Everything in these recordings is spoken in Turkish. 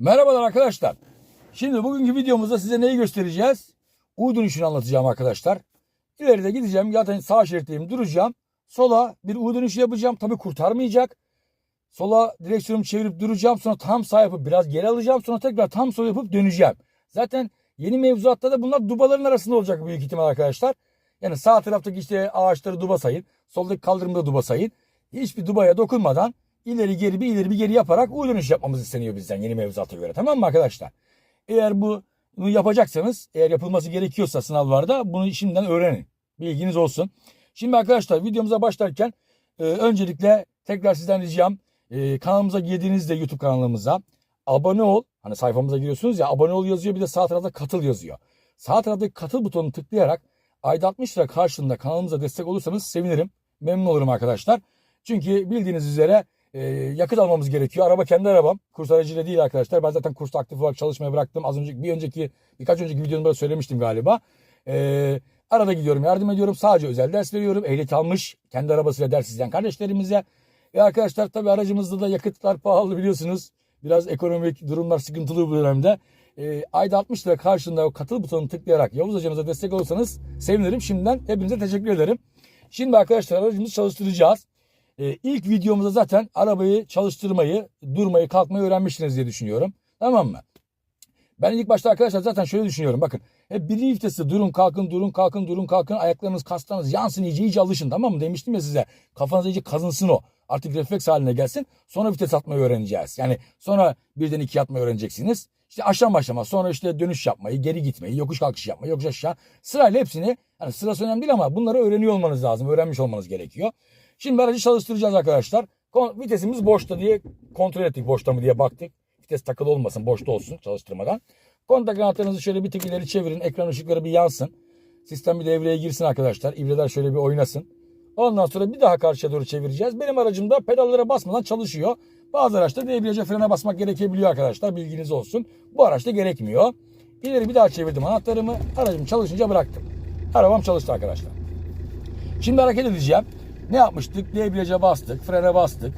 Merhabalar arkadaşlar. Şimdi bugünkü videomuzda size neyi göstereceğiz? U dönüşünü anlatacağım arkadaşlar. İleride gideceğim. Zaten sağ şeritteyim. Duracağım. Sola bir U dönüşü yapacağım. Tabii kurtarmayacak. Sola direksiyonumu çevirip duracağım. Sonra tam sağ yapıp biraz geri alacağım. Sonra tekrar tam sol yapıp döneceğim. Zaten yeni mevzuatta da bunlar dubaların arasında olacak büyük ihtimal arkadaşlar. Yani sağ taraftaki işte ağaçları duba sayın. Soldaki kaldırımda duba sayın. Hiçbir dubaya dokunmadan ileri geri bir ileri bir geri yaparak U dönüş yapmamız isteniyor bizden yeni mevzuata göre. Tamam mı arkadaşlar? Eğer bu bunu yapacaksanız eğer yapılması gerekiyorsa sınavlarda bunu şimdiden öğrenin. Bilginiz olsun. Şimdi arkadaşlar videomuza başlarken e, öncelikle tekrar sizden ricam e, kanalımıza girdiğinizde YouTube kanalımıza abone ol. Hani sayfamıza giriyorsunuz ya abone ol yazıyor bir de sağ tarafta katıl yazıyor. Sağ taraftaki katıl butonunu tıklayarak ayda 60 lira karşılığında kanalımıza destek olursanız sevinirim. Memnun olurum arkadaşlar. Çünkü bildiğiniz üzere e, yakıt almamız gerekiyor. Araba kendi arabam. Kurs aracıyla değil arkadaşlar. Ben zaten kursta aktif olarak çalışmaya bıraktım. Az önceki bir önceki birkaç önceki videomda söylemiştim galiba. E, arada gidiyorum yardım ediyorum. Sadece özel ders veriyorum. Ehliyet almış kendi arabasıyla ders izleyen kardeşlerimize. Ve arkadaşlar tabii aracımızda da yakıtlar pahalı biliyorsunuz. Biraz ekonomik durumlar sıkıntılı bu dönemde. E, ayda 60 lira karşılığında o katıl butonunu tıklayarak Yavuz hocamıza destek olursanız sevinirim. Şimdiden hepinize teşekkür ederim. Şimdi arkadaşlar aracımızı çalıştıracağız. Ee, ilk videomuzda zaten arabayı çalıştırmayı, durmayı, kalkmayı öğrenmişsiniz diye düşünüyorum. Tamam mı? Ben ilk başta arkadaşlar zaten şöyle düşünüyorum. Bakın hep birinci vitesi durun kalkın durun kalkın durun kalkın ayaklarınız kaslarınız yansın iyice iyice alışın tamam mı? Demiştim ya size kafanıza iyice kazınsın o. Artık refleks haline gelsin. Sonra vites atmayı öğreneceğiz. Yani sonra birden iki atmayı öğreneceksiniz. İşte aşağı aşama sonra işte dönüş yapmayı, geri gitmeyi, yokuş kalkış yapmayı, yokuş aşağı. Sırayla hepsini, hani sırası önemli değil ama bunları öğreniyor olmanız lazım. Öğrenmiş olmanız gerekiyor. Şimdi aracı çalıştıracağız arkadaşlar. Vitesimiz boşta diye kontrol ettik boşta mı diye baktık. Vites takılı olmasın boşta olsun çalıştırmadan. Kontak anahtarınızı şöyle bir tık ileri çevirin. Ekran ışıkları bir yansın. Sistem bir devreye girsin arkadaşlar. İvreler şöyle bir oynasın. Ondan sonra bir daha karşıya doğru çevireceğiz. Benim aracımda pedallara basmadan çalışıyor. Bazı araçta debriyaja frene basmak gerekebiliyor arkadaşlar. Bilginiz olsun. Bu araçta gerekmiyor. İleri bir daha çevirdim anahtarımı. Aracım çalışınca bıraktım. Arabam çalıştı arkadaşlar. Şimdi hareket edeceğim. Ne yapmıştık? Debriyaja bastık, frene bastık.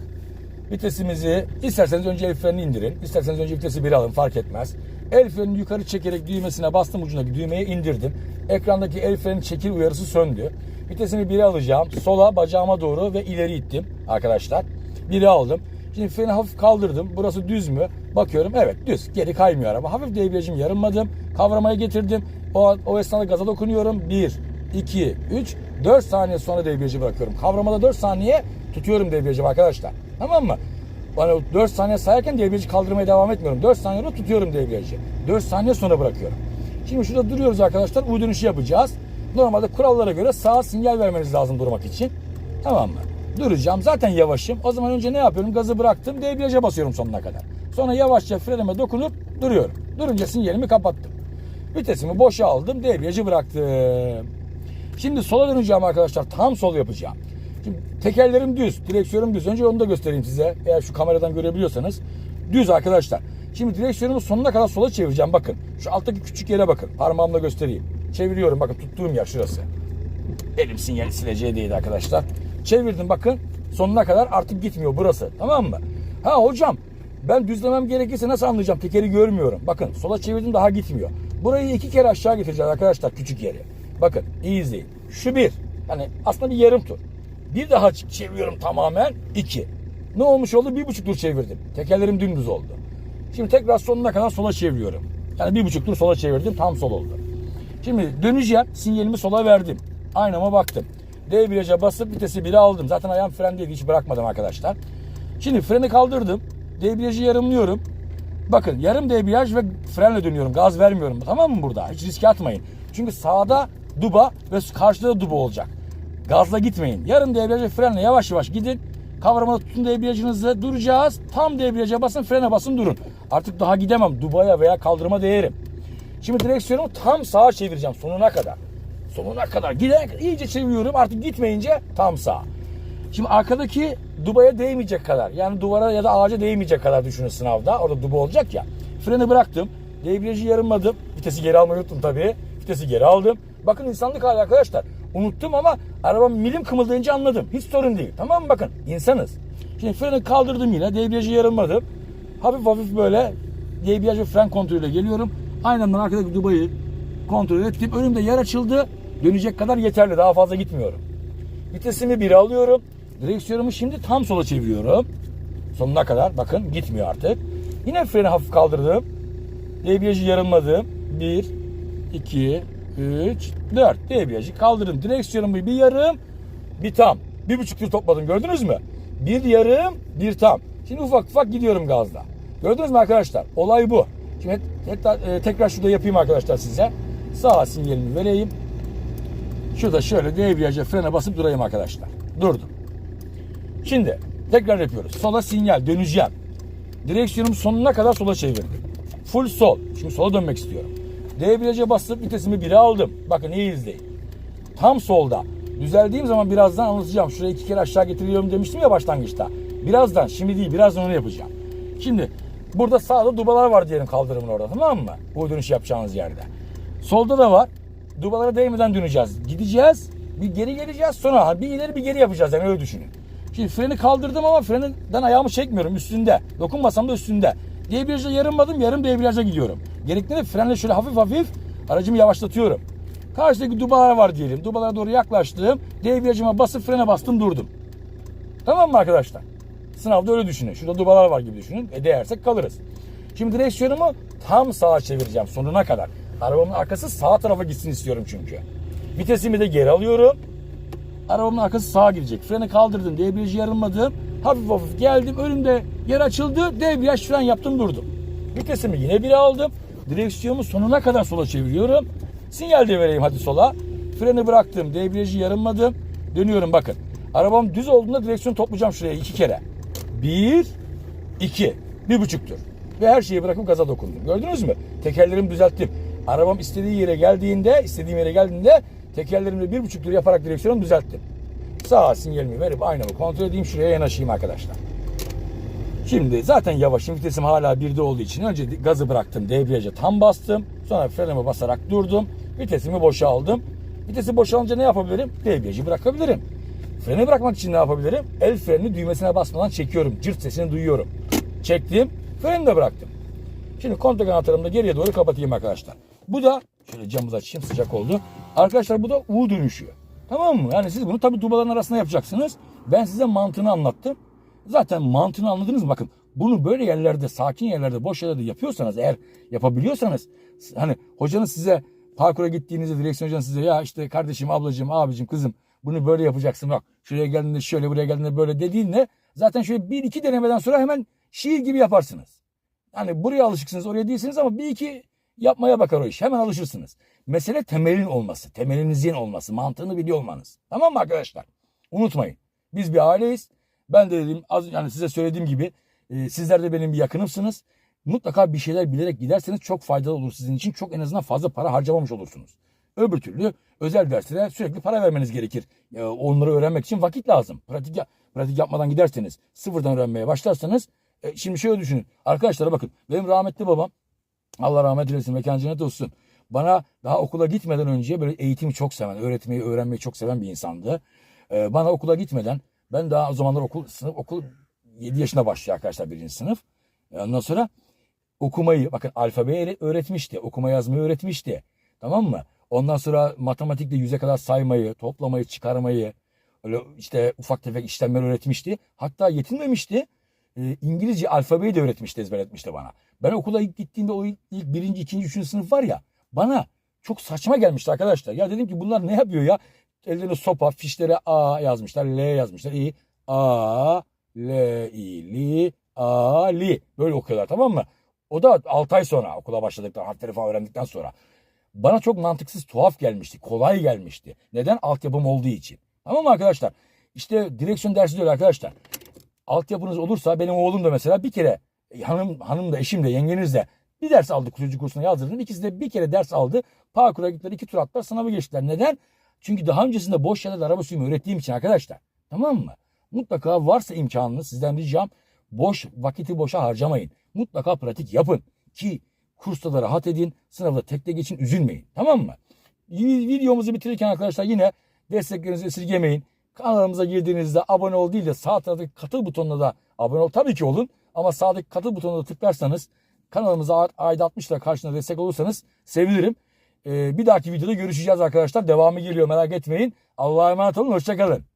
Vitesimizi isterseniz önce el frenini indirin. isterseniz önce vitesi bir alın fark etmez. El frenini yukarı çekerek düğmesine bastım ucundaki düğmeye indirdim. Ekrandaki el freni çekil uyarısı söndü. Vitesimi 1'e alacağım. Sola bacağıma doğru ve ileri ittim arkadaşlar. 1'e aldım. Şimdi freni hafif kaldırdım. Burası düz mü? Bakıyorum evet düz. Geri kaymıyor araba. Hafif debriyajımı yarılmadım. Kavramaya getirdim. O, o esnada gaza dokunuyorum. 1, 2, 3, 4 saniye sonra debriyajı bırakıyorum. Kavramada 4 saniye tutuyorum debriyajı arkadaşlar. Tamam mı? Hani 4 saniye sayarken debriyajı kaldırmaya devam etmiyorum. 4 saniyede tutuyorum debriyajı. 4 saniye sonra bırakıyorum. Şimdi şurada duruyoruz arkadaşlar. U dönüşü yapacağız. Normalde kurallara göre sağa sinyal vermeniz lazım durmak için. Tamam mı? Duracağım. Zaten yavaşım. O zaman önce ne yapıyorum? Gazı bıraktım. Debriyaja basıyorum sonuna kadar. Sonra yavaşça frenime dokunup duruyorum. Durunca sinyalimi kapattım. Vitesimi boşa aldım. Debriyajı bıraktım. Şimdi sola döneceğim arkadaşlar. Tam sol yapacağım. Tekerlerim düz. Direksiyonum düz. Önce onu da göstereyim size. Eğer şu kameradan görebiliyorsanız. Düz arkadaşlar. Şimdi direksiyonumu sonuna kadar sola çevireceğim. Bakın. Şu alttaki küçük yere bakın. Parmağımla göstereyim. Çeviriyorum. Bakın tuttuğum yer şurası. Elim sinyali sileceği değildi arkadaşlar. Çevirdim bakın. Sonuna kadar artık gitmiyor burası. Tamam mı? Ha hocam ben düzlemem gerekirse nasıl anlayacağım? Tekeri görmüyorum. Bakın sola çevirdim daha gitmiyor. Burayı iki kere aşağı getireceğiz arkadaşlar küçük yeri. Bakın iyi izleyin. Şu bir. Yani aslında bir yarım tur. Bir daha çeviriyorum tamamen. iki. Ne olmuş oldu? Bir buçuk tur çevirdim. Tekerlerim dümdüz oldu. Şimdi tekrar sonuna kadar sola çeviriyorum. Yani bir buçuk tur sola çevirdim. Tam sol oldu. Şimdi döneceğim. Sinyalimi sola verdim. Aynama baktım. Debriyaja basıp vitesi 1'e aldım. Zaten ayağım frendeydi. Hiç bırakmadım arkadaşlar. Şimdi freni kaldırdım. Debriyajı yarımlıyorum. Bakın yarım debriyaj ve frenle dönüyorum. Gaz vermiyorum. Tamam mı burada? Hiç riske atmayın. Çünkü sağda duba ve karşıda da duba olacak. Gazla gitmeyin. Yarım debriyaj ve frenle yavaş yavaş gidin. Kavramada tutun debriyajınızı. Duracağız. Tam debriyaja basın frene basın durun. Artık daha gidemem. Dubaya veya kaldırıma değerim. Şimdi direksiyonumu tam sağa çevireceğim sonuna kadar. Sonuna kadar. Gidene kadar iyice çeviriyorum. Artık gitmeyince tam sağ. Şimdi arkadaki dubaya değmeyecek kadar. Yani duvara ya da ağaca değmeyecek kadar düşünün sınavda. Orada duba olacak ya. Freni bıraktım. Debriyajı yarımladım. Vitesi geri almayı unuttum tabii. Vitesi geri aldım. Bakın insanlık hali arkadaşlar. Unuttum ama arabam milim kımıldayınca anladım. Hiç sorun değil. Tamam mı? Bakın insanız. Şimdi freni kaldırdım yine. Debriyajı yarımladım. Hafif hafif böyle debriyaj ve fren kontrolüyle geliyorum. Aynı anda arkadaki dubayı kontrol ettim. Önümde yer açıldı. Dönecek kadar yeterli. Daha fazla gitmiyorum. Vitesimi bir alıyorum. Direksiyonumu şimdi tam sola çeviriyorum. Sonuna kadar. Bakın gitmiyor artık. Yine freni hafif kaldırdım. Debriyajı yarılmadım. 1, 2, 3, 4. Debriyajı kaldırdım. Direksiyonumu bir yarım, bir tam. Bir buçuk tur topladım gördünüz mü? Bir yarım, bir tam. Şimdi ufak ufak gidiyorum gazla. Gördünüz mü arkadaşlar? Olay bu. Şimdi hatta, e, tekrar şurada yapayım arkadaşlar size. Sağ sinyalimi vereyim. Şurada şöyle debriyaja frene basıp durayım arkadaşlar. Durdum. Şimdi tekrar yapıyoruz. Sola sinyal döneceğim. Direksiyonumu sonuna kadar sola çevirdim. Full sol. Şimdi sola dönmek istiyorum. Debriyaja basıp vitesimi 1'e aldım. Bakın iyi izleyin. Tam solda. Düzeldiğim zaman birazdan anlatacağım. Şurayı iki kere aşağı getiriyorum demiştim ya başlangıçta. Birazdan, şimdi değil, birazdan onu yapacağım. Şimdi burada sağda dubalar var diyelim kaldırımın orada tamam mı? Bu dönüş yapacağınız yerde. Solda da var. Dubalara değmeden döneceğiz. Gideceğiz. Bir geri geleceğiz sonra bir ileri bir geri yapacağız yani öyle düşünün. Şimdi freni kaldırdım ama freninden ayağımı çekmiyorum üstünde. Dokunmasam da üstünde. Debriyaja yarılmadım yarım debriyaja gidiyorum. Gerektiğinde frenle şöyle hafif hafif aracımı yavaşlatıyorum. Karşıdaki dubalar var diyelim. Dubalara doğru yaklaştım. Debriyajıma basıp frene bastım durdum. Tamam mı arkadaşlar? Sınavda öyle düşünün. Şurada dubalar var gibi düşünün. E değersek kalırız. Şimdi direksiyonumu tam sağa çevireceğim sonuna kadar. Arabamın arkası sağ tarafa gitsin istiyorum çünkü. Vitesimi de geri alıyorum. Arabamın arkası sağa gidecek. Freni kaldırdım. Debriyajı yarılmadım. Hafif hafif geldim. Önümde yer açıldı. Debriyaj fren yaptım durdum. Vitesimi yine bir aldım. Direksiyonumu sonuna kadar sola çeviriyorum. Sinyal de vereyim hadi sola. Freni bıraktım. Debriyajı yarılmadım. Dönüyorum bakın. Arabam düz olduğunda direksiyonu toplayacağım şuraya iki kere. Bir, iki. Bir buçuktur. Ve her şeyi bırakıp gaza dokundum. Gördünüz mü? Tekerlerimi düzelttim. Arabam istediği yere geldiğinde, istediğim yere geldiğinde tekerlerimle bir buçuk tur yaparak direksiyonu düzelttim. Sağa sinyalimi verip aynamı kontrol edeyim. Şuraya yanaşayım arkadaşlar. Şimdi zaten yavaşım vitesim hala birde olduğu için önce gazı bıraktım debriyaja tam bastım. Sonra frenime basarak durdum. Vitesimi boşa aldım. Vitesi boşalınca ne yapabilirim? Debriyajı bırakabilirim. Freni bırakmak için ne yapabilirim? El frenini düğmesine basmadan çekiyorum. Cırt sesini duyuyorum. Çektim. Freni de bıraktım. Şimdi kontak anahtarımı da geriye doğru kapatayım arkadaşlar. Bu da şöyle camımızı açayım sıcak oldu. Arkadaşlar bu da U dönüşü. Tamam mı? Yani siz bunu tabii dubaların arasında yapacaksınız. Ben size mantığını anlattım. Zaten mantığını anladınız mı? Bakın bunu böyle yerlerde, sakin yerlerde, boş yerlerde yapıyorsanız eğer yapabiliyorsanız hani hocanız size parkura gittiğinizde direksiyon hocanız size ya işte kardeşim, ablacığım, abicim, kızım bunu böyle yapacaksın bak. Şuraya geldiğinde şöyle, buraya geldiğinde böyle dediğinde zaten şöyle bir iki denemeden sonra hemen şiir gibi yaparsınız. Hani buraya alışıksınız, oraya değilsiniz ama bir iki yapmaya bakar o iş. Hemen alışırsınız. Mesele temelin olması, temelinizin olması, mantığını biliyor olmanız. Tamam mı arkadaşlar? Unutmayın. Biz bir aileyiz. Ben de dedim az yani size söylediğim gibi e, sizler de benim bir yakınımsınız. Mutlaka bir şeyler bilerek giderseniz çok faydalı olur sizin için. Çok en azından fazla para harcamamış olursunuz. Öbür türlü özel derslere sürekli para vermeniz gerekir. E, onları öğrenmek için vakit lazım. Pratik pratik yapmadan giderseniz, sıfırdan öğrenmeye başlarsanız e, şimdi şöyle düşünün. Arkadaşlara bakın. Benim rahmetli babam Allah rahmet eylesin mekan cennet olsun. Bana daha okula gitmeden önce böyle eğitimi çok seven, öğretmeyi, öğrenmeyi çok seven bir insandı. Ee, bana okula gitmeden ben daha o zamanlar okul sınıf okul 7 yaşında başlıyor arkadaşlar birinci sınıf. Ee, Ondan sonra okumayı bakın alfabeyi öğretmişti. Okuma yazmayı öğretmişti. Tamam mı? Ondan sonra matematikte yüze kadar saymayı, toplamayı, çıkarmayı öyle işte ufak tefek işlemler öğretmişti. Hatta yetinmemişti. Ee, İngilizce alfabeyi de öğretmişti, ezberletmişti bana. Ben okula ilk gittiğimde o ilk, ilk birinci, ikinci, üçüncü sınıf var ya bana çok saçma gelmişti arkadaşlar. Ya dedim ki bunlar ne yapıyor ya? Ellerine sopa, fişlere A yazmışlar, L yazmışlar. İ, A, L, I, Li, A, Li. Böyle okuyorlar tamam mı? O da 6 ay sonra okula başladıktan, harfleri falan öğrendikten sonra. Bana çok mantıksız, tuhaf gelmişti. Kolay gelmişti. Neden? Altyapım olduğu için. Tamam mı arkadaşlar? İşte direksiyon dersi diyor arkadaşlar. Altyapınız olursa benim oğlum da mesela bir kere hanım hanım da eşim de yengeniz de bir ders aldı çocuk kursuna yazdırdım. İkisi de bir kere ders aldı. Parkura gittiler iki tur attılar sınavı geçtiler. Neden? Çünkü daha öncesinde boş yerlerde araba sürmeyi öğrettiğim için arkadaşlar. Tamam mı? Mutlaka varsa imkanınız sizden ricam boş vakiti boşa harcamayın. Mutlaka pratik yapın ki kursta da rahat edin. Sınavda tekte geçin üzülmeyin. Tamam mı? Vi- Videomuzu bitirirken arkadaşlar yine desteklerinizi esirgemeyin. Kanalımıza girdiğinizde abone ol değil de sağ taraftaki katıl butonuna da abone ol tabii ki olun. Ama sağdaki katıl butonuna da tıklarsanız kanalımıza ayda 60 lira karşılığında destek olursanız sevinirim. Ee, bir dahaki videoda görüşeceğiz arkadaşlar. Devamı geliyor merak etmeyin. Allah'a emanet olun. Hoşçakalın.